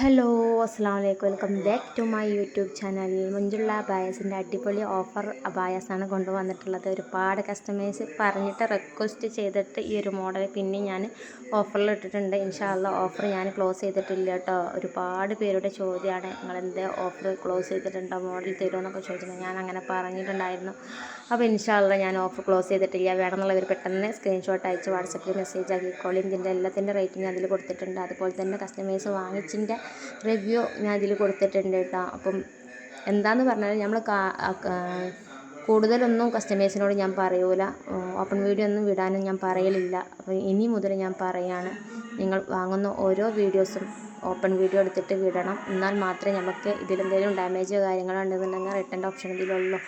Hello അസ്സാം വലൈക്കും welcome back to my YouTube channel. മുഞ്ചുള്ള അബായസിന്റെ അടിപൊളി ഓഫർ അബായസാണ് കൊണ്ടുവന്നിട്ടുള്ളത്. ഒരുപാട് കസ്റ്റമേഴ്സ് പറഞ്ഞിട്ട് റിക്വസ്റ്റ് ചെയ്തിട്ട് ഈ ഒരു മോഡൽ പിന്നെ ഞാൻ ഓഫറിൽ ഇട്ടിട്ടുണ്ട്. ഇൻഷാല്ല ഓഫർ ഞാൻ ക്ലോസ് ചെയ്തിട്ടില്ല കേട്ടോ. ഒരുപാട് പേരുടെ ചോദ്യമാണ് നിങ്ങൾ എന്ത് ഓഫർ ക്ലോസ് ചെയ്തിട്ടുണ്ടോ? മോഡൽ തരുമെന്നൊക്കെ ചോദിച്ചിട്ടുണ്ട് ഞാൻ അങ്ങനെ പറഞ്ഞിട്ടുണ്ടായിരുന്നു. അപ്പോൾ ഇൻഷാല്ല ഞാൻ ഓഫർ ക്ലോസ് ചെയ്തിട്ടില്ല. വേണമെന്നുള്ളവർ പെട്ടെന്ന് സ്ക്രീൻഷോട്ട് അയച്ച് വാട്സപ്പിൽ മെസ്സേജ് ആക്കിക്കോളി ഇതിന്റെ എല്ലാത്തിന്റെ റേറ്റിംഗ് അതിൽ കൊടുത്തിട്ടുണ്ട്. അതുപോലെ തന്നെ കസ്റ്റമേഴ്സ് വാങ്ങിച്ചിന്റെ റിവ്യൂ ഞാൻ ഇതിൽ കൊടുത്തിട്ടുണ്ട് കേട്ടോ. അപ്പം എന്താന്ന് പറഞ്ഞാൽ നമ്മൾ കൂടുതലൊന്നും കസ്റ്റമേഴ്സിനോട് ഞാൻ പറയൂല. ഓപ്പൺ വീഡിയോ ഒന്നും വിടാനും ഞാൻ പറയലില്ല. അപ്പോൾ ഇനി മുതൽ ഞാൻ പറയാണ് നിങ്ങൾ വാങ്ങുന്ന ഓരോ വീഡിയോസും ഓപ്പൺ വീഡിയോ എടുത്തിട്ട് വിടണം. എന്നാൽ മാത്രമേ നമുക്ക് ഇതിലെന്തെങ്കിലും ഡാമേജോ കാര്യങ്ങളോ ഉണ്ടെന്നുണ്ടെങ്കിൽ റിട്ടേൺ ഓപ്ഷൻ ഇതിലുള്ളൂ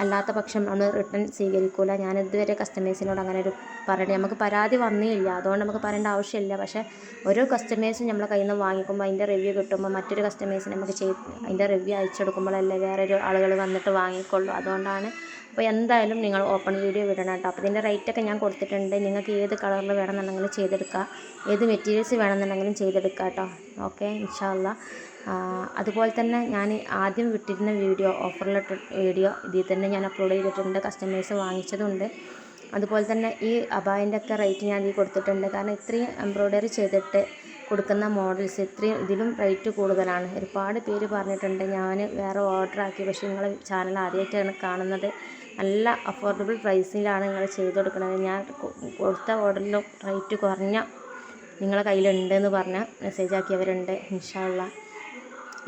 അല്ലാത്ത പക്ഷം നമ്മൾ റിട്ടേൺ സ്വീകരിക്കില്ല ഞാൻ ഇതുവരെ കസ്റ്റമേഴ്സിനോട് അങ്ങനെ ഒരു പറയണേ നമുക്ക് പരാതി വന്നേയില്ല അതുകൊണ്ട് നമുക്ക് പറയേണ്ട ആവശ്യമില്ല. പക്ഷേ ഓരോ കസ്റ്റമേഴ്സും നമ്മളെ കയ്യിൽ നിന്ന് വാങ്ങിക്കുമ്പോൾ അതിന്റെ റിവ്യൂ കിട്ടുമ്പോൾ മറ്റൊരു കസ്റ്റമേഴ്സിന് നമുക്ക് ചെയ്ത് അതിന്റെ റിവ്യൂ അയച്ചെടുക്കുമ്പോഴല്ലേ വേറൊരു ആളുകൾ വന്നിട്ട് വാങ്ങിക്കൊള്ളൂ. അതുകൊണ്ടാണ് അപ്പോൾ എന്തായാലും നിങ്ങൾ ഓപ്പൺ വീഡിയോ വിടണം കേട്ടോ. അപ്പോൾ ഇതിന്റെ റേറ്റൊക്കെ ഞാൻ കൊടുത്തിട്ടുണ്ട്. നിങ്ങൾക്ക് ഏത് കളറിൽ വേണമെന്നുണ്ടെങ്കിലും ചെയ്തെടുക്കുക ഏത് മെറ്റീരിയൽസ് വേണമെന്നുണ്ടെങ്കിലും ചെയ്തെടുക്കുക കേട്ടോ. ഓക്കെ ഇൻഷാല്ല അതുപോലെ തന്നെ ഞാൻ ആദ്യം വിട്ടിരുന്ന വീഡിയോ ഓഫറിലിട്ട വീഡിയോ ഇതിൽ തന്നെ ഞാൻ അപ്ലോഡ് ചെയ്തിട്ടുണ്ട് കസ്റ്റമേഴ്സ് വാങ്ങിച്ചതുണ്ട്. അതുപോലെ തന്നെ ഈ അബായന്റെ ഒക്കെ റേറ്റ് ഞാൻ ഇതിൽ കൊടുത്തിട്ടുണ്ട്. കാരണം ഇത്രയും എംബ്രോയ്ഡറി ചെയ്തിട്ട് കൊടുക്കുന്ന മോഡൽസ് ഇത്രയും ഇതിലും റേറ്റ് കൂടുതലാണ്. ഒരുപാട് പേര് പറഞ്ഞിട്ടുണ്ട് ഞാൻ വേറെ ഓർഡർ ആക്കി പക്ഷേ നിങ്ങൾ ചാനൽ ആദ്യമായിട്ടാണ് കാണുന്നത്. നല്ല അഫോർഡബിൾ പ്രൈസിലാണ് നിങ്ങൾ ചെയ്ത് കൊടുക്കുന്നത്. ഞാൻ കൊടുത്ത ഓർഡറിലും റേറ്റ് കുറഞ്ഞ നിങ്ങളെ കയ്യിലുണ്ടെന്ന് പറഞ്ഞ മെസ്സേജ് ആക്കിയവരുണ്ട് ഇൻഷാല്ല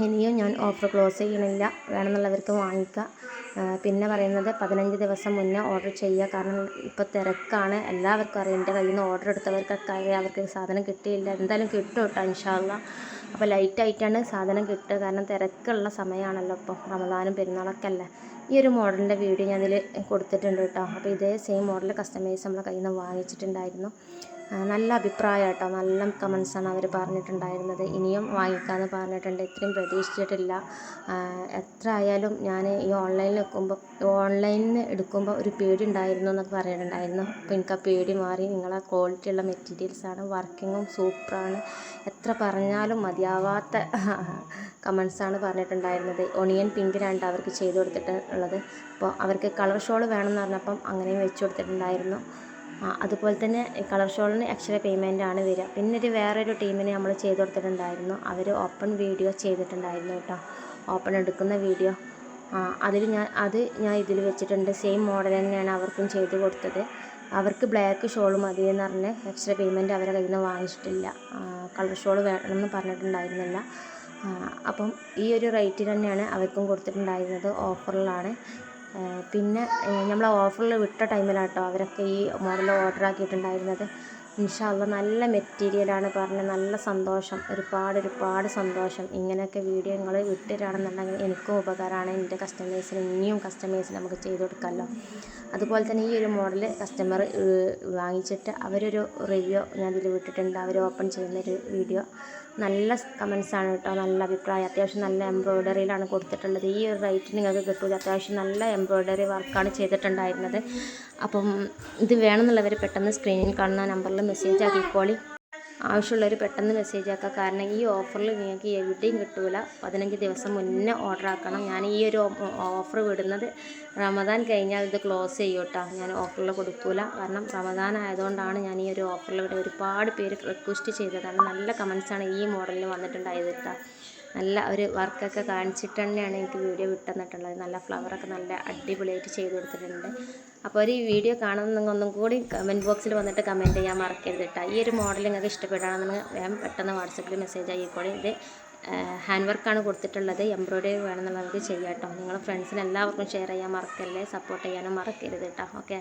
ഇനിയും ഞാൻ ഓഫർ ക്ലോസ് ചെയ്യണില്ല. വേണമെന്നുള്ളവർക്ക് വാങ്ങിക്കുക പിന്നെ പറയുന്നത് പതിനഞ്ച് ദിവസം മുന്നേ ഓർഡർ ചെയ്യുക. കാരണം ഇപ്പോൾ തിരക്കാണ്. എല്ലാവർക്കും അറിയാം. എന്റെ കയ്യിൽ നിന്ന് ഓർഡർ എടുത്തവർക്കൊക്കെ അറിയാം. അവർക്ക് സാധനം കിട്ടിയില്ല. എന്തായാലും കിട്ടും കേട്ടോ ഇൻഷാല്ല അപ്പോൾ ലൈറ്റായിട്ടാണ് സാധനം കിട്ടുക. കാരണം തിരക്കുള്ള സമയമാണല്ലോ ഇപ്പോൾ റമദാനും പെരുന്നാളൊക്കെ അല്ലേ. ഈ ഒരു മോഡലിന്റെ വീഡിയോ ഞാൻ അതിൽ കൊടുത്തിട്ടുണ്ട് കേട്ടോ. അപ്പോൾ ഇതേ സെയിം മോഡൽ കസ്റ്റമേഴ്സ് നമ്മളെ കയ്യിൽ നിന്ന് വാങ്ങിച്ചിട്ടുണ്ടായിരുന്നു. നല്ല അഭിപ്രായം കേട്ടോ നല്ല കമൻസാണ് അവർ പറഞ്ഞിട്ടുണ്ടായിരുന്നത്. ഇനിയും വാങ്ങിക്കാമെന്ന് പറഞ്ഞിട്ടുണ്ട്. ഇത്രയും പ്രതീക്ഷിച്ചിട്ടില്ല. എത്ര ആയാലും ഞാൻ ഈ ഓൺലൈനിൽ വെക്കുമ്പോൾ ഓൺലൈനിൽ എടുക്കുമ്പോൾ ഒരു പേടി ഉണ്ടായിരുന്നു എന്നൊക്കെ പറഞ്ഞിട്ടുണ്ടായിരുന്നു. അപ്പോൾ എനിക്ക് ആ പേടി മാറി. നിങ്ങളെ ക്വാളിറ്റിയുള്ള മെറ്റീരിയൽസാണ് വർക്കിങ്ങും സൂപ്പറാണ് എത്ര പറഞ്ഞാലും മതിയാവാത്ത കമൻസാണ് പറഞ്ഞിട്ടുണ്ടായിരുന്നത്. ഒണിയൻ പിങ്കിനാണ് അവർക്ക് ചെയ്ത് കൊടുത്തിട്ടുള്ളത് അപ്പോൾ അവർക്ക് കളർ ഷോൾ വേണമെന്ന് പറഞ്ഞപ്പം അങ്ങനെയും വെച്ച് കൊടുത്തിട്ടുണ്ടായിരുന്നു. അതുപോലെ തന്നെ കളർ ഷോളിന് എക്സ്ട്രാ പേയ്മെന്റ് ആണ് വരിക. പിന്നെ ഒരു വേറൊരു ടീമിനെ നമ്മൾ ചെയ്ത് കൊടുത്തിട്ടുണ്ടായിരുന്നു. അവർ ഓപ്പൺ വീഡിയോ ചെയ്തിട്ടുണ്ടായിരുന്നു കേട്ടോ. ഓപ്പൺ എടുക്കുന്ന വീഡിയോ അതിൽ ഞാൻ അത് ഞാൻ ഇതിൽ വെച്ചിട്ടുണ്ട്. സെയിം മോഡൽ തന്നെയാണ് അവർക്കും ചെയ്ത് കൊടുത്തത്. അവർക്ക് ബ്ലാക്ക് ഷോൾ മതി എന്ന് പറഞ്ഞ് എക്സ്ട്രാ പേയ്മെന്റ് അവരെ കയ്യിൽ നിന്ന് വാങ്ങിച്ചിട്ടില്ല. കളർ ഷോൾ വേണമെന്ന് പറഞ്ഞിട്ടുണ്ടായിരുന്നില്ല. അപ്പം ഈ ഒരു റേറ്റ് തന്നെയാണ് അവർക്കും കൊടുത്തിട്ടുണ്ടായിരുന്നത്. ഓഫറിലാണ് പിന്നെ നമ്മൾ ഓഫറിൽ വിട്ട ടൈമിലാട്ടോ അവരൊക്കെ ഈ മോഡൽ ഓർഡർ ആക്കിയിട്ടുണ്ടായിരുന്നത്. ഇൻഷാല്ല നല്ല മെറ്റീരിയലാണ് പറഞ്ഞ നല്ല സന്തോഷം ഒരുപാട് ഒരുപാട് സന്തോഷം. ഇങ്ങനെയൊക്കെ വീഡിയോ നിങ്ങൾ വിട്ടിട്ടാണെന്നുണ്ടെങ്കിൽ എനിക്കും ഉപകാരമാണ്. എന്റെ കസ്റ്റമേഴ്സിന് ഇനിയും കസ്റ്റമേഴ്സ് നമുക്ക് ചെയ്ത് കൊടുക്കാമല്ലോ അതുപോലെ തന്നെ ഈ ഒരു മോഡൽ കസ്റ്റമർ വാങ്ങിച്ചിട്ട് അവരൊരു റിവ്യൂ ഞാൻ ഇതിൽ വിട്ടിട്ടുണ്ട്. അവർ ഓപ്പൺ ചെയ്യുന്നൊരു വീഡിയോ നല്ല കമൻസാണ് കേട്ടോ. നല്ല അഭിപ്രായം. അത്യാവശ്യം നല്ല എംബ്രോയ്ഡറിയിലാണ് കൊടുത്തിട്ടുള്ളത്. ഈ ഒരു റേറ്റ് നിങ്ങൾക്ക് കിട്ടൂല. അത്യാവശ്യം നല്ല എംബ്രോയ്ഡറി വർക്കാണ് ചെയ്തിട്ടുണ്ടായിരുന്നത്. അപ്പം ഇത് വേണമെന്നുള്ളവർ പെട്ടെന്ന് സ്ക്രീനിൽ കാണുന്ന നമ്പറിൽ മെസ്സേജ് ആക്കിക്കോളി ആവശ്യമുള്ളവർ പെട്ടെന്ന് മെസ്സേജ് ആക്കുക കാരണം ഈ ഓഫറിൽ നിങ്ങൾക്ക് എവിടെയും കിട്ടൂല. പതിനഞ്ച് ദിവസം മുന്നേ ഓർഡർ ആക്കണം ഞാൻ ഈ ഒരു ഓഫർ വിടുന്നത് റമദാൻ കഴിഞ്ഞാൽ ഇത് ക്ലോസ് ചെയ്യും കേട്ടോ ഞാൻ ഓഫറിൽ കൊടുക്കൂല. കാരണം റമദാൻ ആയതുകൊണ്ടാണ് ഞാൻ ഈ ഒരു ഓഫറിൽ ഇവിടെ ഒരുപാട് പേര് റിക്വസ്റ്റ് ചെയ്തതാണ്. നല്ല കമൻസാണ് ഈ മോഡലിൽ വന്നിട്ടുണ്ടായത് കേട്ടോ നല്ല ഒരു വർക്കൊക്കെ കാണിച്ചിട്ട് തന്നെയാണ് എനിക്ക് വീഡിയോ വിട്ടുതന്നിട്ടുള്ളത്. നല്ല ഫ്ലവറൊക്കെ നല്ല അടിപൊളിയായിട്ട് ചെയ്ത് കൊടുത്തിട്ടുണ്ട്. അപ്പോൾ ഒരു വീഡിയോ കാണുന്ന ഒന്നും കൂടി കമന്റ് ബോക്സിൽ വന്നിട്ട് കമന്റ് ചെയ്യാൻ മറക്കരുത് കേട്ടോ ഈ ഒരു മോഡൽ നിങ്ങൾക്ക് ഇഷ്ടപ്പെടുകയാണെന്ന് വേഗം പെട്ടെന്ന് വാട്സപ്പിൽ മെസ്സേജ് ആയിക്കോളി ഇത് ഹാൻഡ് വർക്കാണ് കൊടുത്തിട്ടുള്ളത്. എംബ്രോയ്ഡറി വേണമെന്നുള്ളത് ചെയ്യാം കേട്ടോ നിങ്ങളുടെ ഫ്രണ്ട്സിന് എല്ലാവർക്കും ഷെയർ ചെയ്യാൻ മറക്കല്ലേ സപ്പോർട്ട് ചെയ്യാനും മറക്കരുത് കേട്ടോ ഓക്കെ